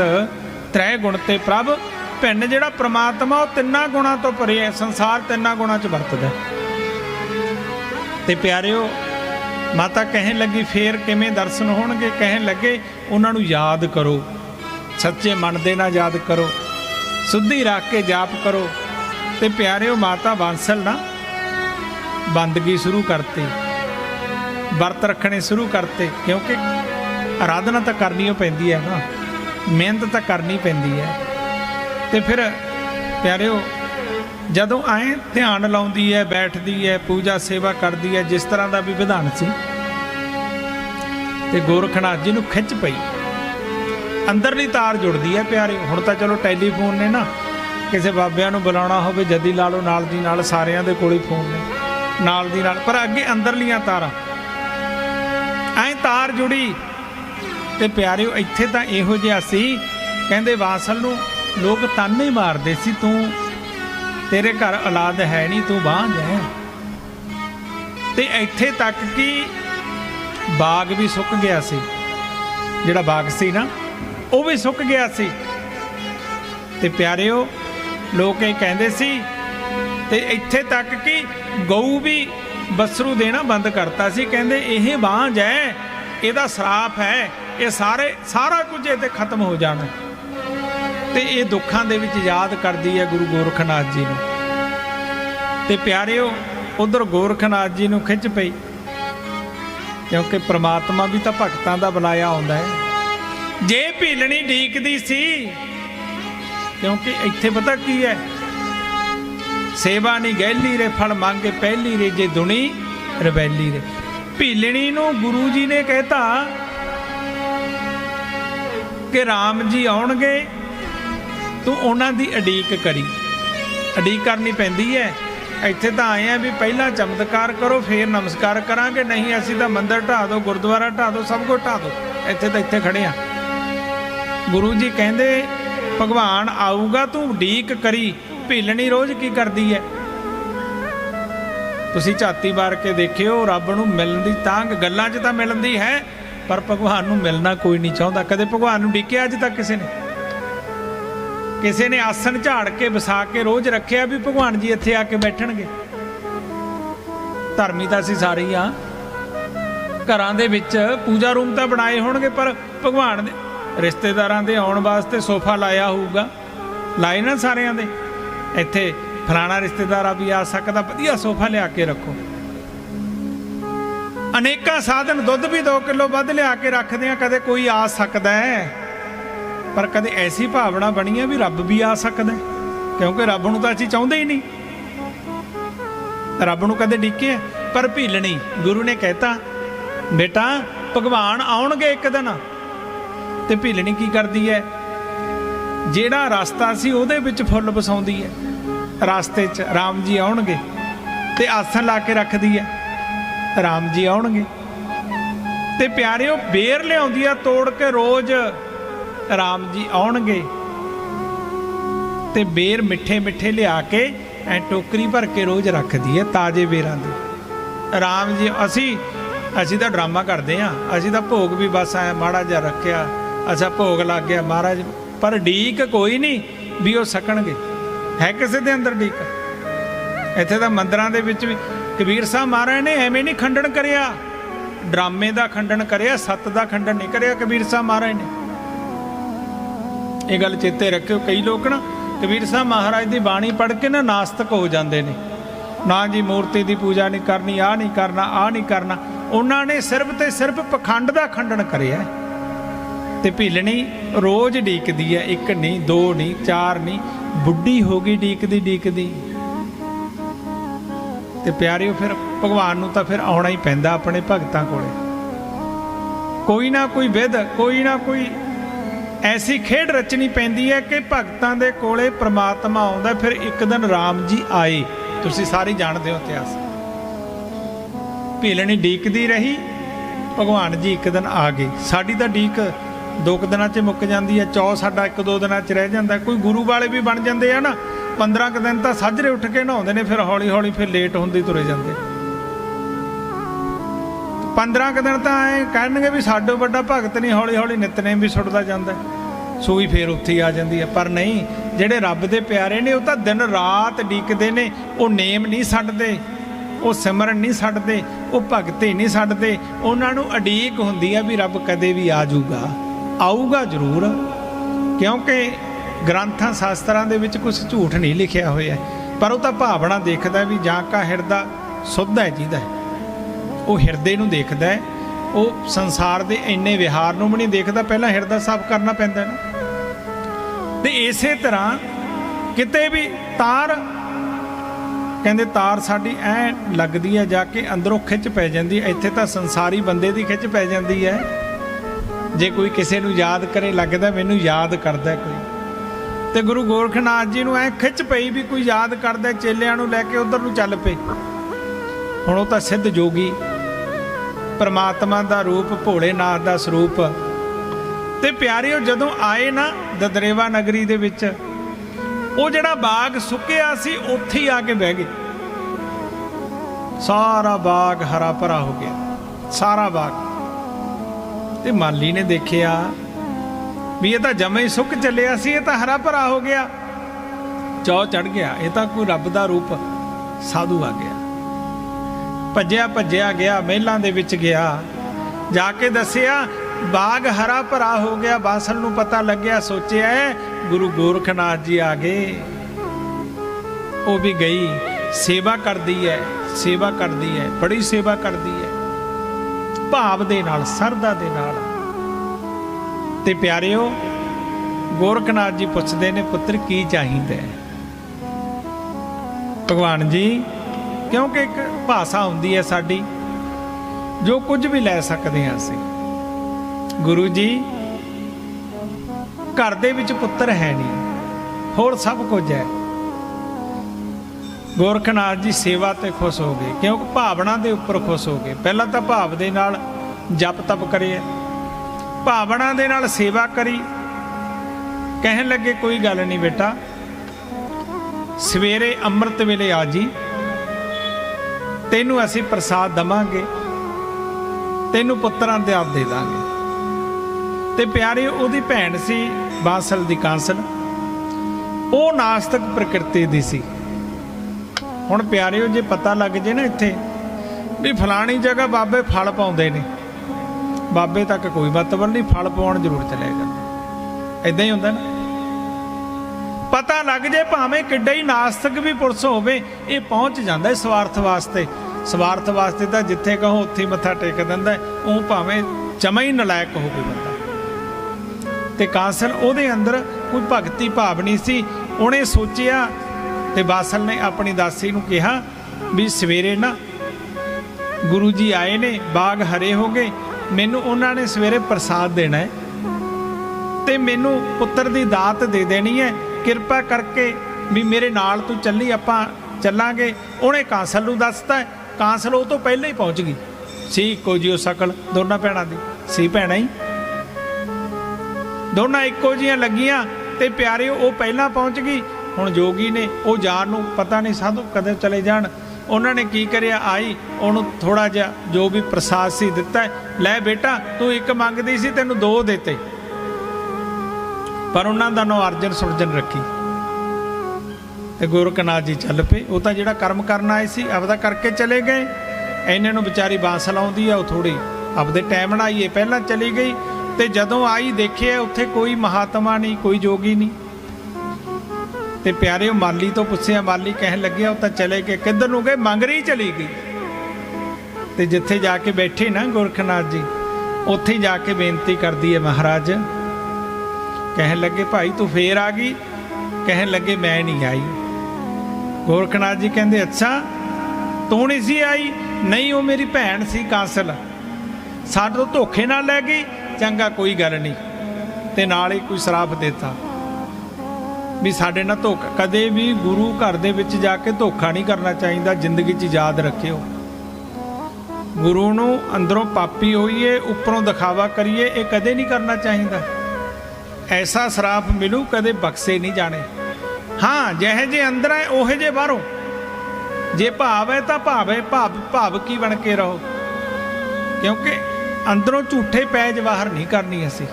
ਤ੍ਰੈ ਗੁਣ ਤੇ ਪ੍ਰਭ। ਭਿੰਨ ਜਿਹੜਾ ਪ੍ਰਮਾਤਮਾ ਉਹ ਤਿੰਨਾਂ ਗੁਣਾਂ ਤੋਂ ਪਰੇ ਹੈ ਸੰਸਾਰ ਤਿੰਨਾਂ ਗੁਣਾਂ 'ਚ ਵਰਤਦਾ ਹੈ। ਤੇ ਪਿਆਰਿਓ, ਮਾਤਾ ਕਹਿਣ ਲੱਗੀ, ਫੇਰ ਕਿਵੇਂ ਦਰਸ਼ਨ ਹੋਣਗੇ? ਕਹਿਣ ਲੱਗੇ, ਉਹਨਾਂ ਨੂੰ ਯਾਦ ਕਰੋ। ਸੱਚੇ ਮਨ ਦੇ ਨਾਲ ਯਾਦ ਕਰੋ। ਸੁੱਧੀ ਰੱਖ ਕੇ ਜਾਪ ਕਰੋ। ਤੇ ਪਿਆਰਿਓ, ਮਾਤਾ ਬਾਂਸਲ ਨਾ, ਬੰਦਗੀ ਸ਼ੁਰੂ ਕਰਤੀ। ਵਰਤ ਰੱਖਣੇ ਸ਼ੁਰੂ ਕਰਤੇ, ਕਿਉਂਕਿ ਆਰਾਧਨਾ ਤਾਂ ਕਰਨੀ ਓ ਪੈਂਦੀ ਹੈ ਨਾ। ਮਿਹਨਤ ਤਾਂ ਕਰਨੀ ਪੈਂਦੀ ਹੈ। ਤੇ ਫਿਰ ਪਿਆਰਿਓ ਜਦੋਂ ਆਏ ਧਿਆਨ ਲਾਉਂਦੀ ਹੈ ਬੈਠਦੀ ਹੈ ਪੂਜਾ ਸੇਵਾ ਕਰਦੀ ਹੈ ਜਿਸ ਤਰ੍ਹਾਂ ਦਾ ਵੀ ਵਿਧਾਨ ਸੀ। ਤੇ ਗੋਰਖਨਾਥ ਜੀ ਨੂੰ ਖਿੱਚ ਪਈ। ਅੰਦਰਲੀ ਤਾਰ ਜੁੜਦੀ ਹੈ ਪਿਆਰੇ, ਹੁਣ ਤਾਂ ਚਲੋ ਟੈਲੀਫੋਨ ਨੇ ਨਾ। ਕਿਸੇ ਬਾਬਿਆਂ ਨੂੰ ਬੁਲਾਉਣਾ ਹੋਵੇ, ਜਦੀ ਲਾ ਲਓ ਨਾਲ ਦੀ ਨਾਲ ਸਾਰਿਆਂ ਦੇ ਕੋਲ ਹੀ ਫੋਨ ਨੇ। ਨਾਲ ਦੀ ਨਾਲ, ਪਰ ਅੱਗੇ ਅੰਦਰਲੀਆਂ ਤਾਰਾਂ। ਐਂ ਤਾਰ ਜੁੜੀ। ਤੇ ਪਿਆਰਿਓ, ਇੱਥੇ ਤਾਂ ਇਹੋ ਜਿਹਾ ਸੀ, ਕਹਿੰਦੇ ਵਾਸਲ ਨੂੰ ਲੋਕ ਤਾਨੇ ਮਾਰਦੇ ਸੀ, ਤੂੰ ਤੇਰੇ ਘਰ ਔਲਾਦ ਹੈ ਨਹੀਂ, ਤੂੰ ਬਾਂਝ ਹੈ। ਤੇ ਇੱਥੇ ਤੱਕ ਕਿ ਬਾਗ ਵੀ ਸੁੱਕ ਗਿਆ ਸੀ। ਜਿਹੜਾ ਬਾਗ ਸੀ ਨਾ, ਉਹ ਵੀ ਸੁੱਕ ਗਿਆ ਸੀ। ਤੇ ਪਿਆਰਿਓ, ਲੋਕ ਇਹ ਕਹਿੰਦੇ ਸੀ, ਤੇ ਇੱਥੇ ਤੱਕ ਕਿ ਗਊ ਵੀ ਬਸਰੂ ਦੇਣਾ ਬੰਦ ਕਰਤਾ ਸੀ। ਕਹਿੰਦੇ ਇਹ ਬਾਂਝ ਹੈ, ਇਹਦਾ ਸਰਾਪ ਹੈ, ਇਹ ਸਾਰੇ, ਸਾਰਾ ਕੁਝ ਇਹਦੇ ਖਤਮ ਹੋ ਜਾਣਾ। ਤੇ ਇਹ ਦੁੱਖਾਂ ਦੇ ਵਿੱਚ ਯਾਦ ਕਰਦੀ ਹੈ ਗੁਰੂ ਗੋਰਖਨਾਥ ਜੀ ਨੂੰ। ਤੇ ਪਿਆਰਿਓ, ਉਧਰ ਗੋਰਖਨਾਥ ਜੀ ਨੂੰ ਖਿੱਚ ਪਈ। ਕਿਉਂਕਿ ਪ੍ਰਮਾਤਮਾ ਵੀ ਤਾਂ ਭਗਤਾਂ ਦਾ ਬੁਲਾਇਆ ਆਉਂਦਾ ਹੈ। ਜੇ ਭੀਲਣੀ ਢੀਕਦੀ ਸੀ, ਕਿਉਂਕਿ ਇੱਥੇ ਪਤਾ ਕੀ ਹੈ? ਸੇਵਾ ਨਹੀਂ ਗਹਿਲੀ ਰੇ, ਫਲ ਮੰਗੇ ਪਹਿਲੀ ਰੇ, ਜੇ ਦੁਨੀ ਰਵੈਲੀ ਰੇ। ਭੀਲਣੀ ਨੂੰ ਗੁਰੂ ਜੀ ਨੇ ਕਹਿਤਾ ਕਿ RAM ਜੀ ਆਉਣਗੇ ਤੂੰ ਉਹਨਾਂ ਦੀ ਅਡੀਕ ਕਰੀ। ਅਡੀਕ ਕਰਨੀ ਪੈਂਦੀ ਹੈ ਇੱਥੇ ਤਾਂ ਆਏ ਆ ਵੀ ਪਹਿਲਾਂ ਚਮਤਕਾਰ ਕਰੋ, ਫੇਰ ਨਮਸਕਾਰ ਕਰਾਂਗੇ। ਨਹੀਂ, ਅਸੀਂ ਤਾਂ ਮੰਦਰ ਢਾ ਦਿਓ ਗੁਰਦੁਆਰਾ ਢਾ ਦਿਓ ਸਭ ਕੁਝ ਢਾ ਦਿਓ ਇੱਥੇ ਤਾਂ ਇੱਥੇ ਖੜੇ ਆ। ਗੁਰੂ ਜੀ ਕਹਿੰਦੇ, ਭਗਵਾਨ ਆਊਗਾ, ਤੂੰ ਢੀਕ ਕਰੀ। ਭੀਲਣੀ ਰੋਜ਼ ਕੀ ਕਰਦੀ ਹੈ ਤੁਸੀਂ ਝਾਤੀ ਮਾਰ ਕੇ ਦੇਖਿਓ, ਰੱਬ ਨੂੰ ਮਿਲਣ ਦੀ ਤਾਂਗ ਗੱਲਾਂ 'ਚ ਤਾਂ ਮਿਲਣ ਦੀ ਹੈ, ਪਰ ਭਗਵਾਨ ਨੂੰ ਮਿਲਣਾ ਕੋਈ ਨਹੀਂ ਚਾਹੁੰਦਾ। ਕਦੇ ਭਗਵਾਨ ਨੂੰ ਢੀਕਿਆ ਅੱਜ ਤੱਕ ਕਿਸੇ ਨੇ? ਕਿਸੇ ਨੇ ਆਸਣ ਝਾੜ ਕੇ ਵਸਾ ਕੇ ਰੋਜ਼ ਰੱਖਿਆ ਵੀ ਭਗਵਾਨ ਜੀ ਇੱਥੇ ਆ ਕੇ ਬੈਠਣਗੇ। ਧਰਮੀ ਤਾਂ ਅਸੀਂ ਸਾਰੇ ਹੀ ਆ। ਘਰਾਂ ਦੇ ਵਿੱਚ ਪੂਜਾ ਰੂਮ ਤਾਂ ਬਣਾਏ ਹੋਣਗੇ, ਪਰ ਭਗਵਾਨ ਦੇ ਰਿਸ਼ਤੇਦਾਰਾਂ ਦੇ ਆਉਣ ਵਾਸਤੇ ਸੋਫਾ ਲਾਇਆ ਹੋਊਗਾ। ਲਾਏ ਨਾ ਸਾਰਿਆਂ ਦੇ। ਇੱਥੇ ਫਲਾਣਾ ਰਿਸ਼ਤੇਦਾਰ ਆ ਵੀ ਆ ਸਕਦਾ, ਵਧੀਆ ਸੋਫਾ ਲਿਆ ਕੇ ਰੱਖੋ। ਅਨੇਕਾਂ ਸਾਧਨ ਦੁੱਧ ਵੀ 2 ਕਿਲੋ ਵੱਧ ਲਿਆ ਕੇ ਰੱਖਦੇ ਆ, ਕਦੇ ਕੋਈ ਆ ਸਕਦਾ ਹੈ। ਪਰ ਕਦੇ ਐਸੀ ਭਾਵਨਾ ਬਣੀ ਹੈ ਵੀ ਰੱਬ ਵੀ ਆ ਸਕਦਾ ਕਿਉਂਕਿ ਰੱਬ ਨੂੰ ਤਾਂ ਅਸੀਂ ਚਾਹੁੰਦੇ ਹੀ ਨਹੀਂ। ਰੱਬ ਨੂੰ ਕਦੇ ਡਿੱਕਿਆ ਪਰ ਭੀਲਣੀ ਗੁਰੂ ਨੇ ਕਹਿਤਾ, ਬੇਟਾ, ਭਗਵਾਨ ਆਉਣਗੇ ਇੱਕ ਦਿਨ। ਤੇ ਭੀਲਣੀ ਕੀ ਕਰਦੀ ਹੈ ਜਿਹੜਾ ਰਸਤਾ ਸੀ ਉਹਦੇ ਵਿੱਚ ਫੁੱਲ ਵਸਾਉਂਦੀ ਹੈ ਰਸਤੇ 'ਚ RAM ਜੀ ਆਉਣਗੇ ਤੇ ਆਸਣ ਲਾ ਕੇ ਰੱਖਦੀ ਹੈ RAM ਜੀ ਆਉਣਗੇ। ਤੇ ਪਿਆਰਿਓ, ਬੇਰ ਲਿਆਉਂਦੀ ਆ ਤੋੜ ਕੇ ਰੋਜ਼ ਰਾਮ ਜੀ ਆਉਣਗੇ ਤੇ ਬੇਰ ਮਿੱਠੇ ਮਿੱਠੇ ਲਿਆ ਕੇ ਐ ਟੋਕਰੀ ਭਰ ਕੇ ਰੋਜ਼ ਰੱਖਦੀ ਹੈ ਤਾਜ਼ੇ ਬੇਰਾਂ ਦੀ। ਰਾਮ ਜੀ, ਅਸੀਂ ਅਸੀਂ ਤਾਂ ਡਰਾਮਾ ਕਰਦੇ ਆ ਅਸੀਂ ਤਾਂ ਭੋਗ ਵੀ ਬਸ ਐ ਮਾੜਾ ਜਿਹਾ ਰੱਖਿਆ। ਅੱਛਾ, ਭੋਗ ਲੱਗ ਗਿਆ ਮਹਾਰਾਜ। ਪਰ ਢੀਕ ਕੋਈ ਨਹੀਂ ਵੀ ਉਹ ਸਕਣਗੇ। ਹੈ ਕਿਸੇ ਦੇ ਅੰਦਰ ਢੀਕ? ਇੱਥੇ ਤਾਂ ਮੰਦਰਾਂ ਦੇ ਵਿੱਚ ਵੀ ਕਬੀਰ ਸਾਹਿਬ ਮਹਾਰਾਜ ਨੇ ਐਵੇਂ ਨਹੀਂ ਖੰਡਨ ਕਰਿਆ। ਡਰਾਮੇ ਦਾ ਖੰਡਨ ਕਰਿਆ, ਸੱਤ ਦਾ ਖੰਡਨ ਨਹੀਂ ਕਰਿਆ ਕਬੀਰ ਸਾਹਿਬ ਮਹਾਰਾਜ ਨੇ। ਇਹ ਗੱਲ ਚੇਤੇ ਰੱਖਿਓ। ਕਈ ਲੋਕ ਨਾ ਕਬੀਰ ਸਾਹਿਬ ਮਹਾਰਾਜ ਦੀ ਬਾਣੀ ਪੜ੍ਹ ਕੇ ਨਾ ਨਾਸਤਕ ਹੋ ਜਾਂਦੇ ਨੇ। ਨਾ ਜੀ ਮੂਰਤੀ ਦੀ ਪੂਜਾ ਨਹੀਂ ਕਰਨੀ ਆ ਨਹੀਂ ਕਰਨਾ ਆ ਨਹੀਂ ਕਰਨਾ। ਉਹਨਾਂ ਨੇ ਸਿਰਫ ਤੇ ਸਿਰਫ ਪਖੰਡ ਦਾ ਖੰਡਨ ਕਰਿਆ ਤੇ ਭੀਲਣੀ ਰੋਜ਼ ਢੀਕਦੀ ਹੈ, ਇੱਕ ਨਹੀਂ, ਦੋ ਨਹੀਂ, ਚਾਰ ਨਹੀਂ, ਬੁੱਢੀ ਹੋ ਗਈ ਡੀਕਦੀ ਢੀਕਦੀ ਤੇ ਪਿਆਰਿਓ, ਫਿਰ ਭਗਵਾਨ ਨੂੰ ਤਾਂ ਫਿਰ ਆਉਣਾ ਹੀ ਪੈਂਦਾ ਆਪਣੇ ਭਗਤਾਂ ਕੋਲੇ। ਕੋਈ ਨਾ ਕੋਈ ਵਿਧ, ਕੋਈ ਨਾ ਕੋਈ ਐਸੀ ਖੇਡ ਰਚਣੀ ਪੈਂਦੀ ਹੈ ਕਿ ਭਗਤਾਂ ਦੇ ਕੋਲੇ ਪ੍ਰਮਾਤਮਾ ਆਉਂਦਾ, ਫਿਰ ਇੱਕ ਦਿਨ RAM ਜੀ ਆਏ। ਤੁਸੀਂ ਸਾਰੇ ਜਾਣਦੇ ਹੋ ਇਤਿਹਾਸ। ਭੀਲਣੀ ਡੀਕਦੀ ਰਹੀ, ਭਗਵਾਨ ਜੀ ਇੱਕ ਦਿਨ ਆ ਗਏ। ਸਾਡੀ ਤਾਂ ਡੀਕ ਦੋ ਕੁ ਦਿਨਾਂ 'ਚ ਮੁੱਕ ਜਾਂਦੀ ਹੈ, ਚੌ ਸਾਡਾ ਇੱਕ ਦੋ ਦਿਨਾਂ 'ਚ ਰਹਿ ਜਾਂਦਾ। ਕੋਈ ਗੁਰੂ ਵਾਲੇ ਵੀ ਬਣ ਜਾਂਦੇ ਆ ਨਾ 15 ਕੁ ਦਿਨ ਤਾਂ ਸਾਜਰੇ ਉੱਠ ਕੇ ਨਹਾਉਂਦੇ ਨੇ, ਫਿਰ ਹੌਲੀ ਹੌਲੀ ਫਿਰ ਲੇਟ ਹੁੰਦੀ ਤੁਰੇ ਜਾਂਦੇ। 15 ਕੁ ਦਿਨ ਤਾਂ ਐ ਕਹਿਣਗੇ ਵੀ ਸਾਡੇ ਵੱਡਾ ਭਗਤ ਨਹੀਂ ਹੌਲੀ ਹੌਲੀ ਨਿਤਨੇਮ ਵੀ ਛੁੱਟਦਾ ਜਾਂਦਾ। ਸੂਈ ਫੇਰ ਉੱਥੇ ਹੀ ਆ ਜਾਂਦੀ ਹੈ ਪਰ ਨਹੀਂ, ਜਿਹੜੇ ਰੱਬ ਦੇ ਪਿਆਰੇ ਨੇ, ਉਹ ਤਾਂ ਦਿਨ ਰਾਤ ਡੀਕਦੇ ਨੇ। ਉਹ ਨੇਮ ਨਹੀਂ ਛੱਡਦੇ ਉਹ ਸਿਮਰਨ ਨਹੀਂ ਛੱਡਦੇ ਉਹ ਭਗਤੀ ਨਹੀਂ ਛੱਡਦੇ ਉਹਨਾਂ ਨੂੰ ਅਡੀਕ ਹੁੰਦੀ ਆ ਵੀ ਰੱਬ ਕਦੇ ਵੀ ਆ ਜਾਊਗਾ। ਆਊਗਾ ਜ਼ਰੂਰ, ਕਿਉਂਕਿ ਗ੍ਰੰਥਾਂ, ਸ਼ਾਸਤਰਾਂ ਦੇ ਵਿੱਚ ਕੁਝ ਝੂਠ ਨਹੀਂ ਲਿਖਿਆ ਹੋਇਆ। ਪਰ ਉਹ ਤਾਂ ਭਾਵਨਾ ਦੇਖਦਾ ਵੀ ਜਾਂ ਕਾ ਹਿਰਦਾ ਸੁੱਧ ਹੈ ਜਿਹਦਾ। ਉਹ ਹਿਰਦੇ ਨੂੰ ਦੇਖਦਾ ਹੈ, ਉਹ ਸੰਸਾਰ ਦੇ ਇੰਨੇ ਵਿਹਾਰ ਨੂੰ ਵੀ ਨਹੀਂ ਦੇਖਦਾ, ਪਹਿਲਾਂ ਹਿਰਦਾ ਸਾਫ਼ ਕਰਨਾ ਪੈਂਦਾ ਨਾ। ਤੇ ਇਸੇ ਤਰ੍ਹਾਂ ਕਿਤੇ ਵੀ ਤਾਰ, ਕਹਿੰਦੇ ਤਾਰ ਸਾਡੀ ਐ ਲੱਗਦੀ ਹੈ, ਜਾ ਕੇ ਅੰਦਰੋਂ ਖਿੱਚ ਪੈ ਜਾਂਦੀ ਹੈ। ਇੱਥੇ ਤਾਂ ਸੰਸਾਰੀ ਬੰਦੇ ਦੀ ਖਿੱਚ ਪੈ ਜਾਂਦੀ ਹੈ। ਜੇ ਕੋਈ ਕਿਸੇ ਨੂੰ ਯਾਦ ਕਰੇ, ਲੱਗਦਾ ਮੈਨੂੰ ਯਾਦ ਕਰਦਾ ਕੋਈ। ਤੇ ਗੁਰੂ ਗੋਰਖਨਾਥ ਜੀ ਨੂੰ ਐ ਖਿੱਚ ਪਈ ਵੀ ਕੋਈ ਯਾਦ ਕਰਦਾ, ਚੇਲਿਆਂ ਨੂੰ ਲੈ ਕੇ ਉਧਰ ਨੂੰ ਚੱਲ ਪਏ। ਹੁਣ ਉਹ ਤਾਂ ਸਿੱਧ ਜੋਗੀ ਪਰਮਾਤਮਾ ਦਾ ਰੂਪ ਭੋਲੇਨਾਥ ਦਾ ਸਰੂਪ। ਤੇ ਪਿਆਰਿਓ, ਜਦੋਂ ਆਏ ਨਾ ਦਦਰੇਵਾ ਨਗਰੀ ਦੇ ਵਿੱਚ, ਉਹ ਜਿਹੜਾ ਬਾਗ ਸੁੱਕਿਆ ਸੀ, ਉੱਥੇ ਹੀ ਆ ਕੇ ਬਹਿ ਗਏ। ਸਾਰਾ ਬਾਗ ਹਰਾ ਭਰਾ ਹੋ ਗਿਆ। ਸਾਰਾ ਬਾਗ। ਤੇ ਮਾਲੀ ਨੇ ਦੇਖਿਆ ਵੀ ਇਹ ਤਾਂ ਜਮੇ ਹੀ ਸੁੱਕ ਚੱਲਿਆ ਸੀ, ਇਹ ਤਾਂ ਹਰਾ ਭਰਾ ਹੋ ਗਿਆ। ਚੌ ਚੜ ਗਿਆ। ਇਹ ਤਾਂ ਕੋਈ ਰੱਬ ਦਾ ਰੂਪ, ਸਾਧੂ ਆ ਗਿਆ। ਭੱਜਿਆ ਭੱਜਿਆ ਗਿਆ, ਮਹਿਲਾਂ ਦੇ ਵਿੱਚ ਗਿਆ। ਜਾ ਕੇ ਦੱਸਿਆ, ਬਾਗ ਹਰਾ ਭਰਾ ਹੋ ਗਿਆ, ਬਾਸਲ ਨੂੰ ਪਤਾ ਲੱਗਿਆ, ਸੋਚਿਆ ਗੁਰੂ ਗੋਰਖਨਾਥ ਜੀ ਆ ਗਏ। ਉਹ ਵੀ ਗਈ, ਸੇਵਾ ਕਰਦੀ ਹੈ ਸੇਵਾ ਕਰਦੀ ਹੈ ਬੜੀ ਸੇਵਾ ਕਰਦੀ ਹੈ ਭਾਵ ਦੇ ਨਾਲ, ਸਰਦਾ ਦੇ ਨਾਲ। ਤੇ ਪਿਆਰਿਓ, ਗੋਰਖਨਾਥ ਜੀ ਪੁੱਛਦੇ ਨੇ, ਪੁੱਤਰ, ਕੀ ਚਾਹੀਦਾ? ਹੈ ਭਗਵਾਨ ਜੀ ਕਿਉਂਕਿ ਇੱਕ ਭਾਸ਼ਾ ਹੁੰਦੀ ਹੈ ਸਾਡੀ, ਜੋ ਕੁਝ ਵੀ ਲੈ ਸਕਦੇ ਹਾਂ ਅਸੀਂ। ਗੁਰੂ ਜੀ ਘਰ ਦੇ ਵਿੱਚ ਪੁੱਤਰ ਹੈ ਨਹੀਂ, ਹੋਰ ਸਭ ਕੁਝ ਹੈ। ਗੋਰਖਨਾਥ ਜੀ ਸੇਵਾ ਤੇ ਖੁਸ਼ ਹੋ ਗਏ, ਕਿਉਂਕਿ ਭਾਵਨਾ ਦੇ ਉੱਪਰ ਖੁਸ਼ ਹੋ ਗਏ। ਪਹਿਲਾਂ ਤਾਂ ਭਾਵ ਦੇ ਨਾਲ ਜਪ ਤਪ ਕਰਿਆ ਭਾਵਨਾ ਦੇ ਨਾਲ ਸੇਵਾ ਕਰੀ। ਕਹਿਣ ਲੱਗੇ, ਕੋਈ ਗੱਲ ਨਹੀਂ ਬੇਟਾ, ਸਵੇਰੇ ਅੰਮ੍ਰਿਤ ਵੇਲੇ ਆ ਜੀ। ਤੈਨੂੰ ਅਸੀਂ ਪ੍ਰਸਾਦ ਦਵਾਂਗੇ, ਤੈਨੂੰ ਪੁੱਤਰਾਂ ਦੇ ਆਪ ਦੇ ਦਾਂਗੇ। ਤੇ ਪਿਆਰੇ, ਉਹਦੀ ਭੈਣ ਸੀ ਬਾਸਲ ਦੀ ਕਾਂਸਲ। ਉਹ ਨਾਸਤਕ ਪ੍ਰਕਿਰਤੀ ਦੀ ਸੀ। ਹੁਣ ਪਿਆਰਿਓ, ਜੇ ਪਤਾ ਲੱਗ ਜੇ ਨਾ ਇੱਥੇ ਵੀ ਫਲਾਣੀ ਜਗ੍ਹਾ ਬਾਬੇ ਫਲ ਪਾਉਂਦੇ ਨੇ, ਬਾਬੇ ਤੱਕ ਕੋਈ ਮਤਲਬ ਨਹੀਂ, ਫਲ ਪਾਉਣ ਜ਼ਰੂਰ ਚਲੇ ਜਾਂਦੇ। ਐਦਾਂ ਹੀ ਹੁੰਦਾ ਨਾ। ਪਤਾ ਲੱਗ ਜੇ ਭਾਵੇਂ ਕਿੱਡਾ ਹੀ ਨਾਸਤਕ ਵੀ ਪੁਰਸ਼ ਹੋਵੇ, ਇਹ ਪਹੁੰਚ ਜਾਂਦਾ ਸਵਾਰਥ ਵਾਸਤੇ। ਸਵਾਰਥ ਵਾਸਤੇ ਤਾਂ ਜਿੱਥੇ ਕਹੋ ਉੱਥੇ ਮੱਥਾ ਟੇਕ ਦਿੰਦਾ ਉਹ ਭਾਵੇਂ ਜਮਾ ਹੀ ਨਲਾਇਕ ਹੋਵੇ ਬੰਦਾ। ਤੇ ਕਾਂਸਲ ਉਹਦੇ ਅੰਦਰ ਕੋਈ ਭਗਤੀ ਭਾਵ ਨਹੀਂ ਸੀ। ਉਹਨੇ ਸੋਚਿਆ ਤੇ ਬਾਸਲ ਨੇ ਆਪਣੀ ਦਾਸੀ ਨੂੰ ਕਿਹਾ ਵੀ ਸਵੇਰੇ ਨਾ ਗੁਰੂ ਜੀ ਆਏ ਨੇ, ਬਾਗ ਹਰੇ ਹੋ ਗਏ। ਮੈਨੂੰ ਉਹਨਾਂ ਨੇ ਸਵੇਰੇ ਪ੍ਰਸਾਦ ਦੇਣਾ ਹੈ ਤੇ ਮੈਨੂੰ ਪੁੱਤਰ ਦੀ ਦਾਤ ਦੇ ਦੇਣੀ ਹੈ। ਕਿਰਪਾ ਕਰਕੇ ਵੀ ਮੇਰੇ ਨਾਲ ਤੂੰ ਚੱਲੀ, ਆਪਾਂ ਚੱਲਾਂਗੇ। ਉਹਨੇ ਕਾਂਸਲ ਨੂੰ ਦੱਸਤਾ। ਹੈ। ਕਾਂਸਲ ਉਹ ਤੋਂ ਪਹਿਲਾਂ ਹੀ ਪਹੁੰਚ ਗਈ। ਸੀ ਇੱਕੋ ਜਿਹੀ ਉਹ ਸ਼ਕਲ ਦੋਨਾਂ ਭੈਣਾਂ ਦੀ। ਸੀ ਭੈਣਾਂ ਹੀ। ਦੋਨਾਂ ਇੱਕੋ ਜੀਆਂ ਲੱਗੀਆਂ ਤੇ ਪਿਆਰੇ ਉਹ ਪਹਿਲਾਂ ਪਹੁੰਚ ਗਈ। ਹੁਣ ਜੋਗੀ ਨੇ ਉਹ ਜਾਣ ਨੂੰ ਪਤਾ ਨਹੀਂ ਸਾਧੂ ਕਦੇ ਚਲੇ ਜਾਣ। ਉਹਨਾਂ ਨੇ ਕੀ ਕਰਿਆ? ਆਈ, ਉਹਨੂੰ ਥੋੜਾ ਜਿਹਾ ਜੋ ਵੀ ਪ੍ਰਸਾਦ ਸੀ ਦਿੱਤਾ। ਲੈ ਬੇਟਾ, ਤੂੰ ਇੱਕ ਮੰਗਦੀ ਸੀ, ਤੈਨੂੰ ਦੋ ਦਿੱਤੇ। ਪਰ ਉਹਨਾਂ ਦਾ ਨਾਂ ਅਰਜਨ ਸੁਰਜਨ ਰੱਖੀ। ਤੇ ਗੋਰਖਨਾਥ ਜੀ ਚੱਲ ਪਏ। ਉਹ ਤਾਂ ਜਿਹੜਾ ਕਰਮ ਕਰਨ ਆਏ ਸੀ, ਆਪਦਾ ਕਰਕੇ ਚਲੇ ਗਏ। ਇਹਨਾਂ ਨੂੰ ਵਿਚਾਰੀ ਬਾਂਸ ਲਾਉਂਦੀ ਆ, ਉਹ ਥੋੜੀ ਆਪਦੇ ਟਾਈਮ ਨਾਲ ਆਈਏ। ਪਹਿਲਾਂ ਚਲੀ ਗਈ ਤੇ ਜਦੋਂ ਆਈ, ਦੇਖਿਆ ਉੱਥੇ ਕੋਈ ਮਹਾਤਮਾ ਨਹੀਂ, ਕੋਈ ਜੋਗੀ ਨਹੀਂ। ਤੇ ਪਿਆਰੇ, ਉਹ ਮਾਲੀ ਤੋਂ ਪੁੱਛਿਆ, ਮਾਲੀ ਕਹਿਣ ਲੱਗਿਆ, ਉਹ ਤਾਂ ਚਲੇ ਗਏ। ਕਿੱਧਰ ਨੂੰ ਗਏ? ਮੰਗਰੀ ਚਲੀ ਗਈ। ਤੇ ਜਿੱਥੇ ਜਾ ਕੇ ਬੈਠੇ ਨਾ ਗੋਰਖਨਾਥ ਜੀ, ਉੱਥੇ ਜਾ ਕੇ ਬੇਨਤੀ ਕਰਦੀ ਹੈ ਮਹਾਰਾਜ ਕਹਿਣ ਲੱਗੇ, ਭਾਈ ਤੂੰ ਫੇਰ ਆ ਗਈ? ਕਹਿਣ ਲੱਗੇ, ਮੈਂ ਨਹੀਂ ਆਈ। ਗੋਰਖਨਾਥ ਜੀ ਕਹਿੰਦੇ, ਅੱਛਾ, ਤੂੰ ਨਹੀਂ ਸੀ ਆਈ? ਨਹੀਂ, ਉਹ ਮੇਰੀ ਭੈਣ ਸੀ ਕਾਂਸਲ। ਸਾਡੇ ਤੋਂ ਧੋਖੇ ਨਾਲ ਲੈ ਗਈ। ਚੰਗਾ, ਕੋਈ ਗੱਲ ਨਹੀਂ। ਤੇ ਨਾਲ ਹੀ ਕੋਈ ਸ਼ਰਾਪ ਦਿੱਤਾ। ਵੀ ਸਾਡੇ ਨਾਲ ਧੋਖਾ, ਕਦੇ ਵੀ ਗੁਰੂ ਘਰ ਦੇ ਵਿੱਚ ਜਾ ਕੇ ਧੋਖਾ ਨਹੀਂ ਕਰਨਾ ਚਾਹੀਦਾ, ਜ਼ਿੰਦਗੀ 'ਚ ਯਾਦ ਰੱਖਿਓ। ਗੁਰੂ ਨੂੰ ਅੰਦਰੋਂ ਪਾਪੀ ਹੋਈਏ, ਉੱਪਰੋਂ ਦਿਖਾਵਾ ਕਰੀਏ, ਇਹ ਕਦੇ ਨਹੀਂ ਕਰਨਾ ਚਾਹੀਦਾ। ਐਸਾ ਸ਼ਰਾਪ ਮਿਲੂ ਕਦੇ ਬਖਸ਼ੇ ਨਹੀਂ ਜਾਣੇ। ਹਾਂ, ਜਿਹੇ ਜੇ ਅੰਦਰ ਹੈ, ਉਹੇ ਜੇ ਬਾਹਰੋਂ। ਜੇ ਭਾਵ ਹੈ ਤਾਂ ਭਾਵ ਹੈ, ਭਾਵ ਭਾਵ ਕੀ ਬਣ ਕੇ ਰਹੋ। ਕਿਉਂਕਿ ਅੰਦਰੋਂ ਝੂਠੇ ਪੈ ਬਾਹਰ ਨਹੀਂ ਕਰਨੀ ਅਸੀਂ।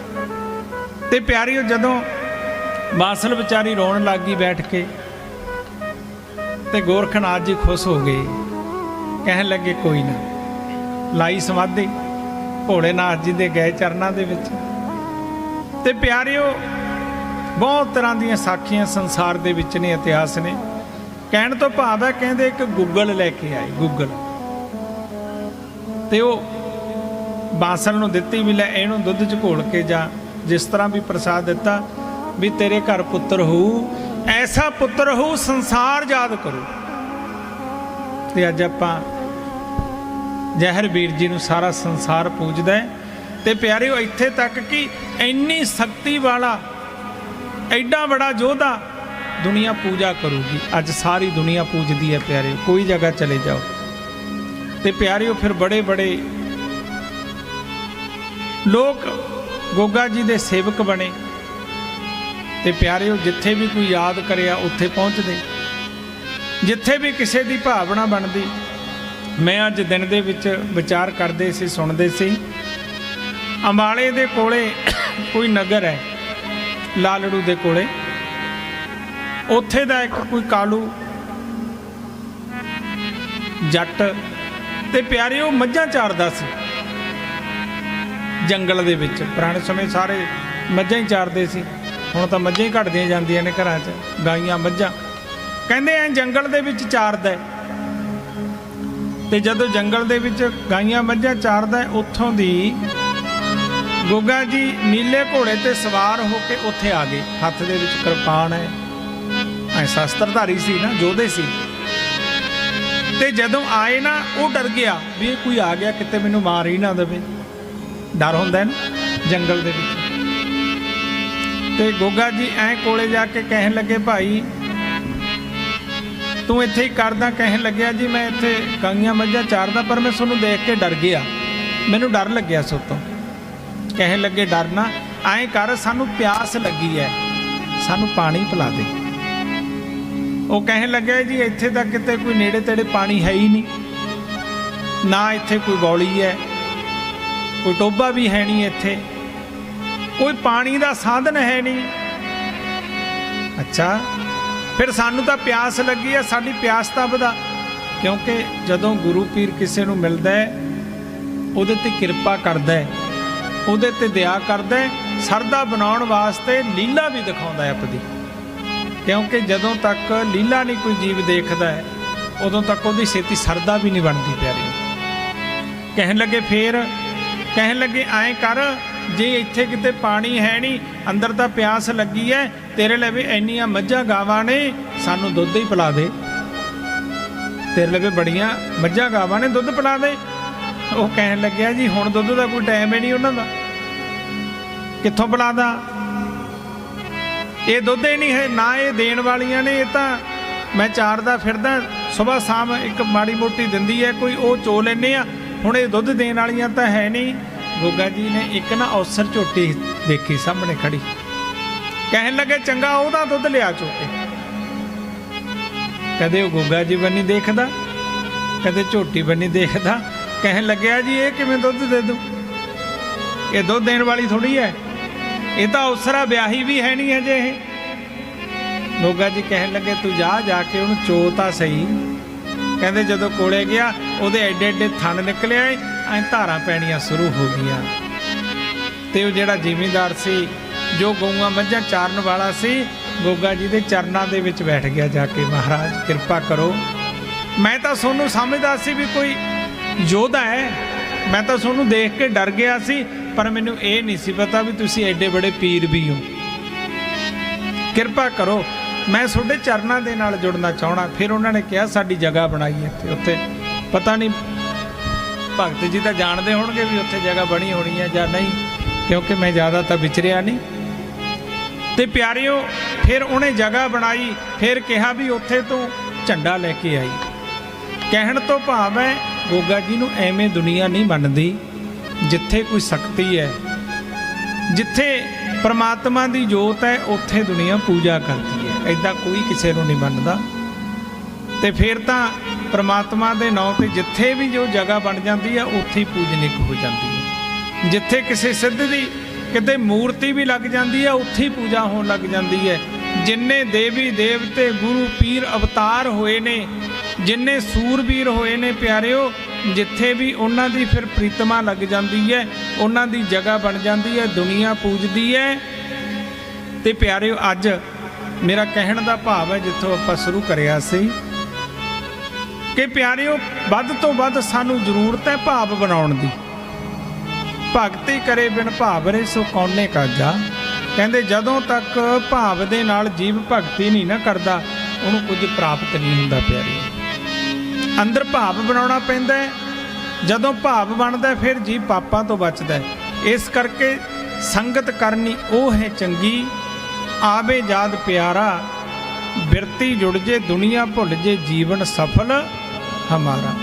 ਤੇ ਪਿਆਰਿਓ, ਜਦੋਂ ਬਾਸਲ ਵਿਚਾਰੀ ਰੋਣ ਲੱਗ ਗਈ ਬੈਠ ਕੇ, ਤੇ ਗੋਰਖਨਾਥ ਜੀ ਖੁਸ਼ ਹੋ ਗਏ। ਕਹਿਣ ਲੱਗੇ, ਕੋਈ ਨਾ, ਲਾਈ ਸਮਾਧੀ ਭੋਲੇਨਾਥ ਜੀ ਦੇ ਗਏ ਚਰਨਾਂ ਦੇ ਵਿੱਚ। ਤੇ ਪਿਆਰਿਓ, ਬਹੁਤ ਤਰ੍ਹਾਂ ਦੀਆਂ ਸਾਖੀਆਂ ਸੰਸਾਰ ਦੇ ਵਿੱਚ ਨੇ, ਇਤਿਹਾਸ ਨੇ। ਕਹਿਣ ਤੋਂ ਭਾਵ ਹੈ, ਕਹਿੰਦੇ ਇੱਕ ਗੂਗਲ ਲੈ ਕੇ ਆਏ ਗੂਗਲ ਤੇ ਉਹ ਬਾਸਲ ਨੂੰ ਦਿੱਤੀ ਵੀ ਲੈ, ਇਹਨੂੰ ਦੁੱਧ ਚ ਘੋਲ ਕੇ ਜਾ ਜਿਸ ਤਰ੍ਹਾਂ ਵੀ ਪ੍ਰਸਾਦ ਦਿੱਤਾ ਵੀ ਤੇਰੇ ਘਰ ਪੁੱਤਰ ਹੋਊ, ਐਸਾ ਪੁੱਤਰ ਹੋਊ, ਸੰਸਾਰ ਯਾਦ ਕਰੂ। ਤੇ ਅੱਜ ਆਪਾਂ ਜ਼ਹਿਰ ਵੀਰ ਜੀ ਨੂੰ ਸਾਰਾ ਸੰਸਾਰ ਪੂਜਦਾ ਹੈ। ਤੇ ਪਿਆਰਿਓ, ਇੱਥੇ ਤੱਕ ਕਿ ਇੰਨੀ ਸ਼ਕਤੀ ਵਾਲਾ, ਐਡਾ ਬੜਾ ਯੋਧਾ ਦੁਨੀਆ ਪੂਜਾ ਕਰੂਗੀ। ਅੱਜ ਸਾਰੀ ਦੁਨੀਆ ਪੂਜਦੀ ਹੈ ਪਿਆਰਿਓ, ਕੋਈ ਜਗ੍ਹਾ ਚਲੇ ਜਾਓ। ਤੇ ਪਿਆਰਿਓ, ਫਿਰ ਬੜੇ ਬੜੇ ਲੋਕ ਗੋਗਾ ਜੀ ਦੇ ਸੇਵਕ ਬਣੇ। ਤੇ ਪਿਆਰਿਓ, ਜਿੱਥੇ ਵੀ ਕੋਈ ਯਾਦ ਕਰਿਆ, ਉੱਥੇ ਪਹੁੰਚਦੇ। ਜਿੱਥੇ ਵੀ ਕਿਸੇ ਦੀ ਭਾਵਨਾ ਬਣਦੀ। ਮੈਂ ਅੱਜ ਦਿਨ ਦੇ ਵਿੱਚ ਵਿਚਾਰ ਕਰਦੇ ਸੀ, ਸੁਣਦੇ ਸੀ। ਅੰਬਾਲੇ ਦੇ ਕੋਲੇ ਕੋਈ ਨਗਰ ਹੈ, ਲਾਲੜੂ ਦੇ ਕੋਲੇ। ਉੱਥੇ ਦਾ ਇੱਕ ਕੋਈ ਕਾਲੂ ਜੱਟ ਤੇ ਉਹ ਮੱਝਾਂ ਚਾਰਦਾ ਸੀ। ਜੰਗਲ ਦੇ ਵਿੱਚ, ਪੁਰਾਣੇ ਸਮੇਂ ਸਾਰੇ ਮੱਝਾਂ ਹੀ ਚਾਰਦੇ ਸੀ। ਹੁਣ ਤਾਂ ਮੱਝਾਂ ਹੀ ਘਟਦੀਆਂ ਜਾਂਦੀਆਂ ਨੇ ਘਰਾਂ 'ਚ, ਗਾਈਆਂ, ਮੱਝਾਂ। ਕਹਿੰਦੇ ਐ ਜੰਗਲ ਦੇ ਵਿੱਚ ਚਾਰਦਾ ਹੈ। ਤੇ ਜਦੋਂ ਜੰਗਲ ਦੇ ਵਿੱਚ ਗਾਈਆਂ, ਮੱਝਾਂ ਚਾਰਦਾ ਉੱਥੋਂ ਦੀ ਗੋਗਾ ਜੀ ਨੀਲੇ ਘੋੜੇ ਤੇ ਸਵਾਰ ਹੋ ਕੇ ਉੱਥੇ ਆ ਗਏ। ਹੱਥ ਦੇ ਵਿੱਚ ਕਿਰਪਾਨ ਹੈ। ਐ ਸ਼ਸਤਰਧਾਰੀ ਸੀ ਨਾ, ਯੋਧੇ ਸੀ। ਤੇ ਜਦੋਂ ਆਏ ਨਾ, ਉਹ ਡਰ ਗਿਆ ਵੀ ਇਹ ਕੋਈ ਆ ਗਿਆ, ਕਿਤੇ ਮੈਨੂੰ ਮਾਰ ਹੀ ਨਾ ਦੇਵੇ। ਡਰ ਹੁੰਦਾ ਨਾ, ਜੰਗਲ ਦੇ ਵਿੱਚ। ਤੇ ਗੋਗਾ ਜੀ ਐ ਕੋਲੇ ਜਾ ਕੇ ਕਹਿਣ ਲੱਗੇ, ਭਾਈ, ਤੂੰ ਇੱਥੇ ਹੀ ਕਰਦਾ? ਕਹਿਣ ਲੱਗਿਆ, ਜੀ, ਮੈਂ ਇੱਥੇ ਗਾਈਆਂ ਮੱਝਾਂ ਚਾਰਦਾ, ਪਰ ਮੈਂ ਤੁਹਾਨੂੰ ਦੇਖ ਕੇ ਡਰ ਗਿਆ। ਮੈਨੂੰ ਡਰ ਲੱਗਿਆ ਸੋ ਤੋਂ। ਕਹਿਣ ਲੱਗੇ ਡਰਨਾ ਐਂ ਕਰ, ਸਾਨੂੰ ਪਿਆਸ ਲੱਗੀ ਐ। ਸਾਨੂੰ ਪਾਣੀ ਪਿਲਾ ਦੇ। ਉਹ ਕਹਿਣ ਲੱਗਿਆ ਜੀ, ਇੱਥੇ ਤਾਂ ਕਿਤੇ ਕੋਈ ਨੇੜੇ ਤੇੜੇ ਪਾਣੀ ਹੈ ਹੀ ਨਹੀਂ। ਨਾ ਇੱਥੇ ਕੋਈ ਗੌਲੀ ਹੈ ਕੋਈ ਟੋਬਾ ਵੀ ਹੈ ਨਹੀਂ ਇੱਥੇ। ਕੋਈ ਪਾਣੀ ਦਾ ਸਾਧਨ ਹੈ ਨਹੀਂ। ਅੱਛਾ, ਫਿਰ ਸਾਨੂੰ ਤਾਂ ਪਿਆਸ ਲੱਗੀ ਹੈ ਸਾਡੀ ਪਿਆਸ ਤਾਂ ਵਧਾ। ਕਿਉਂਕਿ ਜਦੋਂ ਗੁਰੂ ਪੀਰ ਕਿਸੇ ਨੂੰ ਮਿਲਦਾ ਹੈ ਉਹਦੇ ਤੇ ਕਿਰਪਾ ਕਰਦਾ ਹੈ ਉਹਦੇ ਤੇ ਦਇਆ ਕਰਦਾ ਸਰਦਾ ਬਣਾਉਣ ਵਾਸਤੇ ਲੀਲਾ ਵੀ ਦਿਖਾਉਂਦਾ ਹੈ ਆਪਦੀ। ਕਿਉਂਕਿ ਜਦੋਂ ਤੱਕ ਲੀਲਾ ਨਹੀਂ ਕੋਈ ਜੀਵ ਦੇਖਦਾ ਹੈ, ਉਦੋਂ ਤੱਕ ਉਹਦੀ ਛੇਤੀ ਸਰਦਾ ਵੀ ਨਹੀਂ ਬਣਦੀ ਪਿਆਰੀ। ਕਹਿਣ ਲੱਗੇ ਫੇਰ, ਕਹਿਣ ਲੱਗੇ ਐਂ ਕਰ, ਜੇ ਇੱਥੇ ਕਿਤੇ ਪਾਣੀ ਹੈ ਨਹੀਂ, ਅੰਦਰ ਤਾਂ ਪਿਆਸ ਲੱਗੀ ਐ ਤੇਰੇ ਲਈ ਵੀ ਇੰਨੀਆਂ ਮੱਝਾਂ ਗਾਵਾਂ ਨੇ, ਸਾਨੂੰ ਦੁੱਧ ਹੀ ਪਿਲਾ ਦੇ। ਤੇਰੇ ਲਈ ਵੀ ਬੜੀਆਂ ਮੱਝਾਂ ਗਾਵਾਂ ਨੇ, ਦੁੱਧ ਪਿਲਾ ਦੇ। ਉਹ ਕਹਿਣ ਲੱਗਿਆ ਜੀ, ਹੁਣ ਦੁੱਧ ਦਾ ਕੋਈ ਟਾਈਮ ਹੀ ਨਹੀਂ ਉਹਨਾਂ ਦਾ। ਕਿੱਥੋਂ ਪਿਲਾਦਾ ਇਹ ਦੁੱਧ ਹੀ ਨਹੀਂ ਹੈ, ਨਾ ਇਹ ਦੇਣ ਵਾਲੀਆਂ ਨੇ, ਇਹ ਤਾਂ ਮੈਂ ਚਾਰਦਾ ਫਿਰਦਾ ਸਵੇਰ ਸ਼ਾਮ ਇੱਕ ਮਾੜੀ ਮੋਟੀ ਦਿੰਦੀ ਹੈ, ਕੋਈ ਉਹ ਚੋ ਲੈਨੇ ਆ ਹੁਣ ਇਹ ਦੁੱਧ ਦੇਣ ਵਾਲੀਆਂ ਤਾਂ ਹੈ ਨਹੀਂ। ਗੋਗਾ ਜੀ ਨੇ ਇੱਕ ਨਾ ਔਸਰ ਝੋਟੀ ਦੇਖੀ ਸਾਹਮਣੇ ਖੜੀ। ਕਹਿਣ ਲੱਗੇ, ਚੰਗਾ, ਉਹਦਾ ਦੁੱਧ ਲਿਆ ਚੋ ਕਦੇ ਉਹ ਗੋਗਾ ਜੀ ਬੰਨੀ ਦੇਖਦਾ, ਕਦੇ ਝੋਟੀ ਬੰਨੀ ਦੇਖਦਾ। ਕਹਿਣ ਲੱਗਿਆ, ਜੀ, ਇਹ ਕਿਵੇਂ ਦੁੱਧ ਦੇ ਦੂੰ? ਇਹ ਦੁੱਧ ਦੇਣ ਵਾਲੀ ਥੋੜੀ ਹੈ। ਇਹ ਤਾਂ ਉਸਰਾ ਵਿਆਹੀ ਵੀ ਹੈ ਨਹੀਂ ਅਜੇ ਇਹ। ਗੋਗਾ ਜੀ ਕਹਿਣ ਲੱਗੇ, ਤੂੰ ਜਾ ਜਾ ਕੇ ਉਹਨੂੰ ਚੋ ਤਾਂ ਸਹੀ। ਕਹਿੰਦੇ ਜਦੋਂ ਕੋਲੇ ਗਿਆ, ਉਹਦੇ ਐਡੇ ਐਡੇ ਥਣ ਨਿਕਲਿਆ ਐ ਧਾਰਾਂ ਪੈਣੀਆਂ ਸ਼ੁਰੂ ਹੋ ਗਈਆਂ। ਤੇ ਉਹ ਜਿਹੜਾ ਜ਼ਿਮੀਂਦਾਰ ਸੀ, ਜੋ ਗਊਆਂ ਮੱਝਾਂ ਚਾਰਨ ਵਾਲਾ ਸੀ ਗੋਗਾ ਜੀ ਦੇ ਚਰਨਾਂ ਦੇ ਵਿੱਚ ਬੈਠ ਗਿਆ ਜਾ ਕੇ, ਮਹਾਰਾਜ, ਕਿਰਪਾ ਕਰੋ। ਮੈਂ ਤਾਂ ਸੋਨੂੰ ਸਮਝਦਾ ਸੀ ਵੀ ਕੋਈ ਯੋਧਾ ਹੈ। ਮੈਂ ਤਾਂ ਤੁਹਾਨੂੰ ਦੇਖ ਕੇ ਡਰ ਗਿਆ ਸੀ ਪਰ ਮੈਨੂੰ ਇਹ ਨਹੀਂ ਸੀ ਪਤਾ ਵੀ ਤੁਸੀਂ ਐਡੇ ਬੜੇ ਪੀਰ ਵੀ ਹੋ। ਕਿਰਪਾ ਕਰੋ, ਮੈਂ ਤੁਹਾਡੇ ਚਰਨਾਂ ਦੇ ਨਾਲ ਜੁੜਨਾ ਚਾਹਣਾ ਫਿਰ ਉਹਨਾਂ ਨੇ ਕਿਹਾ, ਸਾਡੀ ਜਗ੍ਹਾ ਬਣਾਈ ਇੱਥੇ, ਉੱਥੇ। ਪਤਾ ਨਹੀਂ, ਭਗਤ ਜੀ ਤਾਂ ਜਾਣਦੇ ਹੋਣਗੇ ਵੀ ਉੱਥੇ ਜਗ੍ਹਾ ਬਣੀ ਹੋਣੀ ਹੈ ਜਾਂ ਨਹੀਂ, ਕਿਉਂਕਿ ਮੈਂ ਜ਼ਿਆਦਾ ਤਾਂ ਵਿਚਰਿਆ ਨਹੀਂ। ਤੇ ਪਿਆਰਿਓ, ਫਿਰ ਉਹਨੇ ਜਗ੍ਹਾ ਬਣਾਈ, ਫਿਰ ਕਿਹਾ ਵੀ ਉੱਥੇ ਤੋਂ ਝੰਡਾ ਲੈ ਕੇ ਆਈ। ਕਹਿਣ ਤੋਂ ਭਾਵ ਹੈ, ਗੋਗਾ ਜੀ ਨੂੰ ਐਵੇਂ ਦੁਨੀਆ ਨਹੀਂ ਮੰਨਦੀ। ਜਿੱਥੇ ਕੋਈ ਸ਼ਕਤੀ ਹੈ, ਜਿੱਥੇ ਪਰਮਾਤਮਾ ਦੀ ਜੋਤ ਹੈ, ਉੱਥੇ ਦੁਨੀਆ ਪੂਜਾ ਕਰਦੀ ਹੈ। ਐਦਾਂ ਕੋਈ ਕਿਸੇ ਨੂੰ ਨਹੀਂ ਮੰਨਦਾ। ਤੇ ਫਿਰ ਤਾਂ ਪਰਮਾਤਮਾ ਦੇ ਨਾਂ ਤੇ ਜਿੱਥੇ ਵੀ ਜੋ ਜਗ੍ਹਾ ਬਣ ਜਾਂਦੀ ਹੈ, ਉੱਥੇ ਹੀ ਪੂਜਨਿਕ ਹੋ ਜਾਂਦੀ ਹੈ। ਜਿੱਥੇ ਕਿਸੇ ਸਿੱਧ ਦੀ ਕਿਤੇ ਮੂਰਤੀ ਵੀ ਲੱਗ ਜਾਂਦੀ ਹੈ, ਉੱਥੇ ਹੀ ਪੂਜਾ ਹੋਣ ਲੱਗ ਜਾਂਦੀ ਹੈ। ਜਿੰਨੇ ਦੇਵੀ, ਦੇਵਤੇ, ਗੁਰੂ, ਪੀਰ, ਅਵਤਾਰ ਹੋਏ ਨੇ ਜਿੰਨੇ ਸੂਰਬੀਰ ਹੋਏ ਨੇ ਪਿਆਰਿਓ, ਜਿੱਥੇ ਵੀ ਉਹਨਾਂ ਦੀ ਫਿਰ ਪ੍ਰੀਤਮਾ ਲੱਗ ਜਾਂਦੀ ਹੈ, ਉਹਨਾਂ ਦੀ ਜਗ੍ਹਾ ਬਣ ਜਾਂਦੀ ਹੈ, ਦੁਨੀਆ ਪੂਜਦੀ ਹੈ। ਤੇ ਪਿਆਰਿਓ, ਅੱਜ ਮੇਰਾ ਕਹਿਣ ਦਾ ਭਾਵ ਹੈ, ਜਿੱਥੋਂ ਆਪਾਂ ਸ਼ੁਰੂ ਕਰਿਆ ਸੀ, ਕਿ ਪਿਆਰਿਓ, ਵੱਧ ਤੋਂ ਵੱਧ ਸਾਨੂੰ ਜ਼ਰੂਰਤ ਹੈ ਭਾਵ ਬਣਾਉਣ ਦੀ। ਭਗਤੀ ਕਰੇ ਬਿਨ ਭਾਵਰੇ ਸੋ ਕੌਣੇ ਕਾਜਾ? ਕਹਿੰਦੇ, ਜਦੋਂ ਤੱਕ ਭਾਵ ਦੇ ਨਾਲ ਜੀਵ ਭਗਤੀ ਨਹੀਂ ਨਾ ਕਰਦਾ, ਉਹਨੂੰ ਕੁਝ ਪ੍ਰਾਪਤ ਨਹੀਂ ਹੁੰਦਾ ਪਿਆਰੇ ਅੰਦਰ ਭਾਵ ਬਣਾਉਣਾ ਪੈਂਦਾ ਹੈ। ਜਦੋਂ ਭਾਵ ਬਣਦਾ ਫਿਰ ਜੀਵ ਪਾਪਾਂ ਤੋਂ ਬਚਦਾ ਇਸ ਕਰਕੇ ਸੰਗਤ ਕਰਨੀ ਉਹ ਹੈ ਚੰਗੀ। ਆਵੇ ਜਾਦ ਪਿਆਰਾ, ਬਿਰਤੀ ਜੁੜ ਜੇ, ਦੁਨੀਆ ਭੁੱਲ ਜੇ, ਜੀਵਨ ਸਫਲ ਹਮਾਰਾ।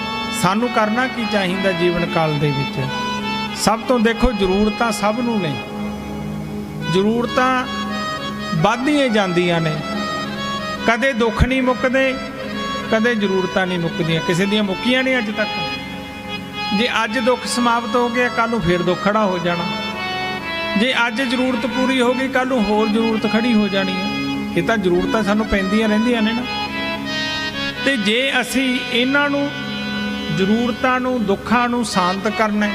ਸਾਨੂੰ ਕਰਨਾ ਕੀ ਚਾਹੀਦਾ ਜੀਵਨ ਕਾਲ ਦੇ ਵਿੱਚ? ਸਭ ਤੋਂ ਦੇਖੋ, ਜ਼ਰੂਰਤਾਂ ਸਭ ਨੂੰ ਨੇ। ਜ਼ਰੂਰਤਾਂ ਵੱਧਦੀਆਂ ਜਾਂਦੀਆਂ ਨੇ। ਕਦੇ ਦੁੱਖ ਨਹੀਂ ਮੁੱਕਦੇ ਕਦੇ ਜ਼ਰੂਰਤਾਂ ਨਹੀਂ ਮੁੱਕਦੀਆਂ, ਕਿਸੇ ਦੀਆਂ ਮੁੱਕੀਆਂ ਨਹੀਂ ਅੱਜ ਤੱਕ। ਜੇ ਅੱਜ ਦੁੱਖ ਸਮਾਪਤ ਹੋ ਗਿਆ ਕੱਲ ਨੂੰ ਫੇਰ ਦੁੱਖ ਖੜਾ ਹੋ ਜਾਣਾ। ਜੇ ਅੱਜ ਜ਼ਰੂਰਤ ਪੂਰੀ ਹੋ ਗਈ ਕੱਲ ਨੂੰ ਹੋਰ ਜ਼ਰੂਰਤ ਖੜੀ ਹੋ ਜਾਣੀ ਹੈ। ਇਹ ਤਾਂ ਜ਼ਰੂਰਤਾਂ ਸਾਨੂੰ ਪੈਂਦੀਆਂ ਰਹਿੰਦੀਆਂ ਨੇ ਨਾ। ਤੇ ਜੇ ਅਸੀਂ ਇਹਨਾਂ ਨੂੰ, ਜ਼ਰੂਰਤਾਂ ਨੂੰ, ਦੁੱਖਾਂ ਨੂੰ ਸ਼ਾਂਤ ਕਰਨਾ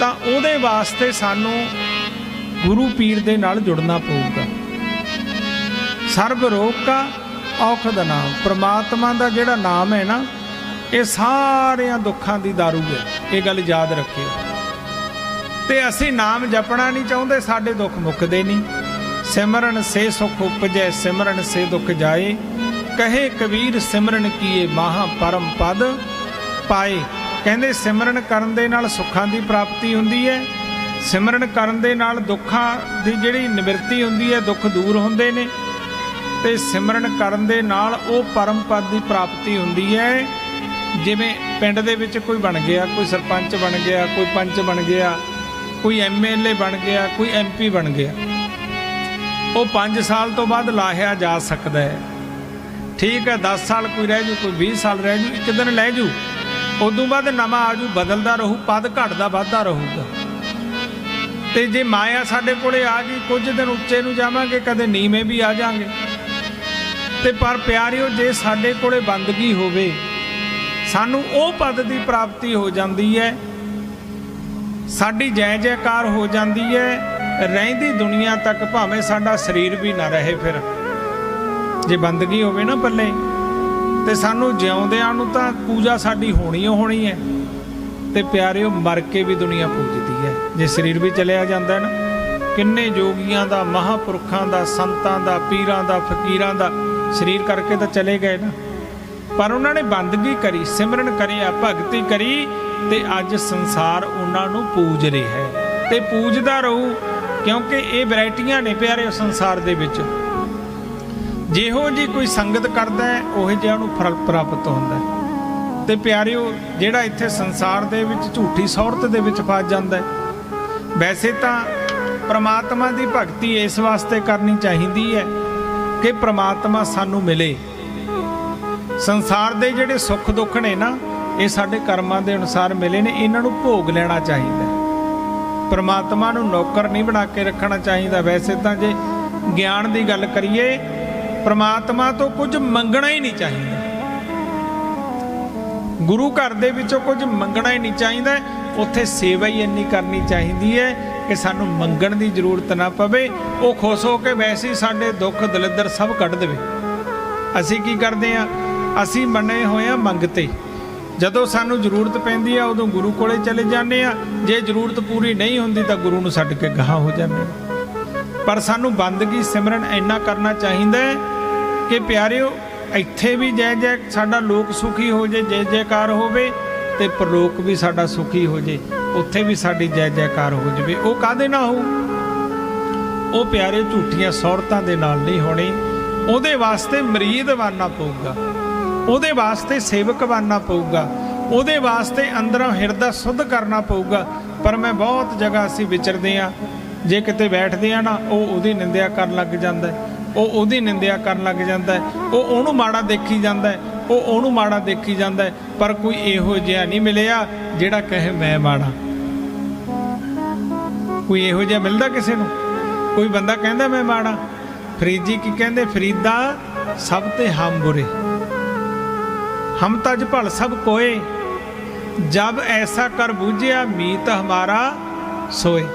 ਤਾਂ ਉਹਦੇ ਵਾਸਤੇ ਸਾਨੂੰ ਗੁਰੂ ਪੀਰ ਦੇ ਨਾਲ ਜੁੜਨਾ ਪਊਗਾ। ਸਰਬ ਰੋਗ ਕਾ ਔਖ ਦਾ ਨਾਮ। ਪ੍ਰਮਾਤਮਾ ਦਾ ਜਿਹੜਾ ਨਾਮ ਹੈ ਨਾ, ਇਹ ਸਾਰਿਆਂ ਦੁੱਖਾਂ ਦੀ ਦਾਰੂ ਹੈ। ਇਹ ਗੱਲ ਯਾਦ ਰੱਖਿਓ। ਤੇ ਅਸੀਂ ਨਾਮ ਜਪਣਾ ਨਹੀਂ ਚਾਹੁੰਦੇ, ਸਾਡੇ ਦੁੱਖ ਮੁੱਕਦੇ ਨਹੀਂ। ਸਿਮਰਨ ਸੇ ਸੁਖ ਉਪਜੈ, ਸਿਮਰਨ ਸੇ ਦੁੱਖ ਜਾਏ। ਕਹੇ ਕਬੀਰ, ਸਿਮਰਨ ਕੀਏ ਮਹਾ ਪਰਮ ਪਦ। ਪਾਏ। ਕਹਿੰਦੇ ਸਿਮਰਨ ਕਰਨ ਦੇ ਨਾਲ ਸੁੱਖਾਂ ਦੀ ਪ੍ਰਾਪਤੀ ਹੁੰਦੀ ਹੈ। ਸਿਮਰਨ ਕਰਨ ਦੇ ਨਾਲ ਦੁੱਖਾਂ ਦੀ ਜਿਹੜੀ ਨਿਵਰਤੀ ਹੁੰਦੀ ਹੈ, ਦੁੱਖ ਦੂਰ ਹੁੰਦੇ ਨੇ। ਤੇ ਸਿਮਰਨ ਕਰਨ ਦੇ ਨਾਲ ਉਹ ਪਰਮ ਪਦ ਦੀ ਪ੍ਰਾਪਤੀ ਹੁੰਦੀ ਹੈ। ਜਿਵੇਂ ਪਿੰਡ ਦੇ ਵਿੱਚ ਕੋਈ ਬਣ ਗਿਆ, ਕੋਈ ਸਰਪੰਚ ਬਣ ਗਿਆ, ਕੋਈ ਪੰਚ ਬਣ ਗਿਆ, ਕੋਈ ਐਮਐਲਏ ਬਣ ਗਿਆ, ਕੋਈ ਐਮਪੀ ਬਣ ਗਿਆ। ਉਹ 5 ਸਾਲ ਤੋਂ ਬਾਅਦ ਲਾਹਿਆ ਜਾ ਸਕਦਾ ਹੈ। ਠੀਕ ਹੈ 10 ਸਾਲ ਕੋਈ ਰਹਿ ਜੂ, ਕੋਈ 20 ਸਾਲ ਰਹਿ ਜੂ, ਇੱਕ ਦਿਨ ਲੈ ਜੂ। ਉਦੋਂ ਬਾਅਦ ਨਵਾਂ ਆਜੂ ਬਦਲਦਾ ਰਹੂ, ਪਦ ਘਟਦਾ ਵੱਧਦਾ ਰਹੂਗਾ। ਤੇ ਜੇ ਮਾਇਆ ਸਾਡੇ ਕੋਲੇ ਆ ਗਈ, ਕੁਝ ਦਿਨ ਉੱਚੇ ਨੂੰ ਜਾਵਾਂਗੇ, ਕਦੇ ਨੀਵੇਂ ਵੀ ਆ ਜਾਾਂਗੇ। ਤੇ ਪਰ ਪਿਆਰਿਓ, ਜੇ ਸਾਡੇ ਕੋਲੇ ਬੰਦਗੀ ਹੋਵੇ, ਸਾਨੂੰ ਉਹ ਪਦ ਦੀ ਪ੍ਰਾਪਤੀ ਹੋ ਜਾਂਦੀ ਹੈ। ਸਾਡੀ ਜੈ ਜੈਕਾਰ ਹੋ ਜਾਂਦੀ ਹੈ। ਰਹਿੰਦੀ ਦੁਨੀਆ ਤੱਕ ਭਾਵੇਂ ਸਾਡਾ ਸਰੀਰ ਵੀ ਨਾ ਰਹੇ ਫਿਰ। ਜੇ ਬੰਦਗੀ ਹੋਵੇ ਨਾ ਪੱਲੇ, ਤੇ ਸਾਨੂੰ ਜਿਉਂਦਿਆਂ ਨੂੰ ਤਾਂ ਪੂਜਾ ਸਾਡੀ ਹੋਣੀ ਓ ਹੋਣੀ ਹੈ। ਤੇ ਪਿਆਰਿਓ, ਮਰ ਕੇ ਵੀ ਦੁਨੀਆ ਪੂਜਦੀ ਹੈ। ਜੇ ਸਰੀਰ ਵੀ ਚਲਿਆ ਜਾਂਦਾ ਹੈ ਨਾ, ਕਿੰਨੇ ਜੋਗੀਆਂ ਦਾ, ਮਹਾਪੁਰਖਾਂ ਦਾ, ਸੰਤਾਂ ਦਾ, ਪੀਰਾਂ ਦਾ, ਫਕੀਰਾਂ ਦਾ ਸਰੀਰ ਕਰਕੇ ਤਾਂ ਚਲੇ ਗਏ ਨਾ। ਪਰ ਉਹਨਾਂ ਨੇ ਬੰਦਗੀ ਕਰੀ, ਸਿਮਰਨ ਕਰਿਆ ਭਗਤੀ ਕਰੀ ਤੇ ਅੱਜ ਸੰਸਾਰ ਉਹਨਾਂ ਨੂੰ ਪੂਜ ਰਿਹਾ ਹੈ। ਤੇ ਪੂਜਦਾ ਰਹੂ ਕਿਉਂਕਿ ਇਹ ਵੈਰਾਈਟੀਆਂ ਨੇ ਪਿਆਰੇ ਸੰਸਾਰ ਦੇ ਵਿੱਚ। ਜਿਹੋ ਜੀ ਕੋਈ ਸੰਗਤ ਕਰਦਾ ਹੈ, ਉਹ ਜਿਹਾ ਨੂੰ ਫਲ ਪ੍ਰਾਪਤ ਹੁੰਦਾ ਹੈ। ਤੇ ਪਿਆਰਿਓ, ਜਿਹੜਾ ਇੱਥੇ ਸੰਸਾਰ ਦੇ ਵਿੱਚ ਝੂਠੀ ਸੌਰਤ ਦੇ ਵਿੱਚ ਫਸ ਜਾਂਦਾ ਹੈ, ਵੈਸੇ ਤਾਂ ਪ੍ਰਮਾਤਮਾ ਦੀ ਭਗਤੀ ਇਸ ਵਾਸਤੇ ਕਰਨੀ ਚਾਹੀਦੀ ਹੈ ਕਿ ਪ੍ਰਮਾਤਮਾ ਸਾਨੂੰ ਮਿਲੇ। ਸੰਸਾਰ ਦੇ ਜਿਹੜੇ ਸੁੱਖ ਦੁੱਖ ਨੇ ਨਾ, ਇਹ ਸਾਡੇ ਕਰਮਾਂ ਦੇ ਅਨੁਸਾਰ ਮਿਲੇ ਨੇ, ਇਹਨਾਂ ਨੂੰ ਭੋਗ ਲੈਣਾ ਚਾਹੀਦਾ। ਹੈ ਪ੍ਰਮਾਤਮਾ ਨੂੰ ਨੌਕਰ ਨਹੀਂ ਬਣਾ ਕੇ ਰੱਖਣਾ ਚਾਹੀਦਾ। ਵੈਸੇ ਤਾਂ ਜੇ ਗਿਆਨ ਦੀ ਗੱਲ ਕਰੀਏ, ਪ੍ਰਮਾਤਮਾ ਤੋਂ ਕੁਝ ਮੰਗਣਾ ਹੀ ਨਹੀਂ ਚਾਹੀਦਾ। ਗੁਰੂ ਘਰ ਦੇ ਵਿੱਚੋਂ ਕੁਝ ਮੰਗਣਾ ਹੀ ਨਹੀਂ ਚਾਹੀਦਾ। ਉੱਥੇ ਸੇਵਾ ਹੀ ਇੰਨੀ ਕਰਨੀ ਚਾਹੀਦੀ ਹੈ ਕਿ ਸਾਨੂੰ ਮੰਗਣ ਦੀ ਜ਼ਰੂਰਤ ਨਾ ਪਵੇ, ਉਹ ਖੁਸ਼ ਹੋ ਕੇ ਵੈਸੇ ਹੀ ਸਾਡੇ ਦੁੱਖ ਦਲਿੱਦਰ ਸਭ ਕੱਢ ਦੇਵੇ। ਅਸੀਂ ਕੀ ਕਰਦੇ ਆ ਅਸੀਂ ਮੰਨੇ ਹੋਏ ਆ ਮੰਗਤੇ ਜਦੋਂ ਸਾਨੂੰ ਜ਼ਰੂਰਤ ਪੈਂਦੀ ਆ, ਉਦੋਂ ਗੁਰੂ ਕੋਲੇ ਚਲੇ ਜਾਂਦੇ ਆ ਜੇ ਜ਼ਰੂਰਤ ਪੂਰੀ ਨਹੀਂ ਹੁੰਦੀ ਤਾਂ ਗੁਰੂ ਨੂੰ ਛੱਡ ਕੇ ਗਾਹਾਂ ਹੋ ਜਾਂਦੇ ਪਰ ਸਾਨੂੰ ਬੰਦਗੀ, ਸਿਮਰਨ ਇੰਨਾ ਕਰਨਾ ਚਾਹੀਦਾ ਹੈ ਕਿ ਪਿਆਰਿਓ, ਇੱਥੇ ਵੀ ਜੈ ਜੈ ਸਾਡਾ ਲੋਕ ਸੁਖੀ ਹੋ ਜੇ, ਜੈ ਜੈਕਾਰ ਹੋਵੇ ਤੇ ਪ੍ਰਲੋਕ ਵੀ ਸਾਡਾ ਸੁਖੀ ਹੋ ਜੇ। ਉੱਥੇ ਵੀ ਸਾਡੀ ਜੈ ਜੈਕਾਰ ਹੋ ਜਾਵੇ। ਉਹ ਕਾਦੇ ਨਾ ਹੋ ਉਹ ਪਿਆਰੇ ਝੂਠੀਆਂ ਸੌਰਤਾਂ ਦੇ ਨਾਲ ਨਹੀਂ ਹੋਣੀ। ਉਹਦੇ ਵਾਸਤੇ ਮਰੀਦ ਬਣਨਾ ਪਊਗਾ। ਉਹਦੇ ਵਾਸਤੇ ਸੇਵਕ ਬਣਨਾ ਪਊਗਾ। ਉਹਦੇ ਵਾਸਤੇ ਅੰਦਰੋਂ ਹਿਰਦਾ ਸੁੱਧ ਕਰਨਾ ਪਊਗਾ। ਪਰ ਮੈਂ ਬਹੁਤ ਜਗ੍ਹਾ ਅਸੀਂ ਵਿਚਰਦੇ ਆ ਜੇ ਕਿਤੇ ਬੈਠਦੇ ਆ ਨਾ, ਉਹ ਉਹਦੀ ਨਿੰਦਿਆ ਕਰਨ ਲੱਗ ਜਾਂਦਾ ਉਹ ਉਹਦੀ ਨਿੰਦਿਆ ਕਰਨ ਲੱਗ ਜਾਂਦਾ ਉਹ ਉਹਨੂੰ ਮਾੜਾ ਦੇਖੀ ਜਾਂਦਾ ਉਹ ਉਹਨੂੰ ਮਾੜਾ ਦੇਖੀ ਜਾਂਦਾ ਹੈ। ਪਰ ਕੋਈ ਇਹੋ ਜਿਹਾ ਨਹੀਂ ਮਿਲਿਆ ਜਿਹੜਾ ਕਹੇ ਮੈਂ ਮਾੜਾ। ਕੋਈ ਇਹੋ ਜਿਹਾ ਮਿਲਦਾ ਕਿਸੇ ਨੂੰ? ਕੋਈ ਬੰਦਾ ਕਹਿੰਦਾ ਮੈਂ ਮਾੜਾ। ਫਰੀਦ ਕੀ ਕਹਿੰਦੇ? ਫਰੀਦਾ, ਸਭ ਤੇ ਹਮ ਬੁਰੇ। ਹਮ ਤਜ ਭਲ ਸਭ ਕੋਏ। ਜਬ ਐਸਾ ਕਰ ਬੂਝਿਆ, ਮੀਤ ਹਮਾਰਾ ਸੋਏ।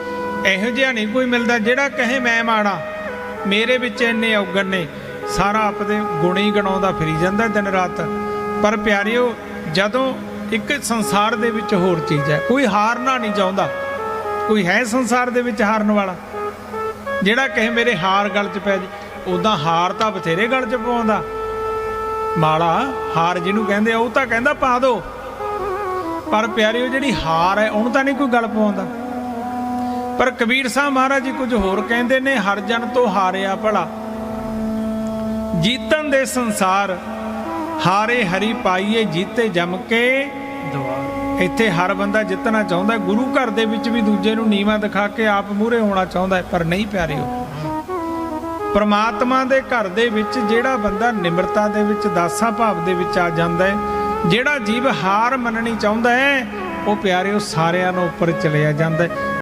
ਇਹੋ ਜਿਹਾ ਨਹੀਂ ਕੋਈ ਮਿਲਦਾ ਜਿਹੜਾ ਕਹੇ ਮੈਂ ਮਾੜਾ। ਮੇਰੇ ਵਿੱਚ ਇੰਨੇ ਔਗਣ ਨੇ। ਸਾਰਾ ਆਪਦੇ ਗੁਣ ਹੀ ਗਣਾਉਂਦਾ ਫਿਰੀ ਜਾਂਦਾ ਦਿਨ ਰਾਤ। ਪਰ ਪਿਆਰਿਓ, ਜਦੋਂ ਇੱਕ ਸੰਸਾਰ ਦੇ ਵਿੱਚ ਹੋਰ ਚੀਜ਼ ਹੈ, ਕੋਈ ਹਾਰਨਾ ਨਹੀਂ ਚਾਹੁੰਦਾ। ਕੋਈ ਹੈ ਸੰਸਾਰ ਦੇ ਵਿੱਚ ਹਾਰਨ ਵਾਲਾ? ਜਿਹੜਾ ਕਹੇ ਮੇਰੇ ਹਾਰ ਗਲ 'ਚ ਪੈ ਜੇ ਉਦਾਂ ਹਾਰ ਤਾਂ ਬਥੇਰੇ ਗਲ 'ਚ ਪਾਉਂਦਾ ਮਾਲਾ ਹਾਰ ਜਿਹਨੂੰ ਕਹਿੰਦੇ ਆ, ਉਹ ਤਾਂ ਕਹਿੰਦਾ ਪਾ ਦੋ। ਪਰ ਪਿਆਰਿਓ, ਜਿਹੜੀ ਹਾਰ ਹੈ, ਉਹਨੂੰ ਤਾਂ ਨਹੀਂ ਕੋਈ ਗਲ ਪਾਉਂਦਾ ਪਰ ਕਬੀਰ ਸਾਹਿਬ ਮਹਾਰਾਜ ਜੀ ਕੁਝ ਹੋਰ ਕਹਿੰਦੇ ਨੇ, ਹਰ ਜਨ ਤੋਂ ਹਾਰਿਆ ਭਲਾ। ਜੀਤਨ ਦੇ ਸੰਸਾਰ, ਹਾਰੇ ਹਰੀ ਪਾਈਏ ਜੀਤੇ ਜਮ ਕੇ ਦਵਾਰ ਇੱਥੇ ਹਰ ਬੰਦਾ ਜਿੱਤਣਾ ਚਾਹੁੰਦਾ, ਗੁਰੂ ਘਰ ਦੇ ਵਿੱਚ ਵੀ ਦੂਜੇ ਨੂੰ ਨੀਵਾ ਦਿਖਾ ਕੇ ਆਪ ਮੂਹਰੇ ਹੋਣਾ ਚਾਹੁੰਦਾ ਪਰ ਨਹੀਂ ਪਿਆਰਿਓ ਪਰਮਾਤਮਾ ਦੇ ਘਰ ਦੇ ਵਿੱਚ ਜਿਹੜਾ ਬੰਦਾ ਨਿਮਰਤਾ ਦੇ ਵਿੱਚ, ਦਾਸਾ ਭਾਵ ਦੇ ਵਿੱਚ ਆ ਜਾਂਦਾ ਹੈ, ਜਿਹੜਾ ਜੀਵ ਹਾਰ ਮੰਨਣੀ ਚਾਹੁੰਦਾ ਹੈ, ਉਹ ਪਿਆਰਿਓ ਸਾਰਿਆਂ ਨੂੰ ਉੱਪਰ ਚਲਿਆ ਜਾਂਦਾ ਹੈ।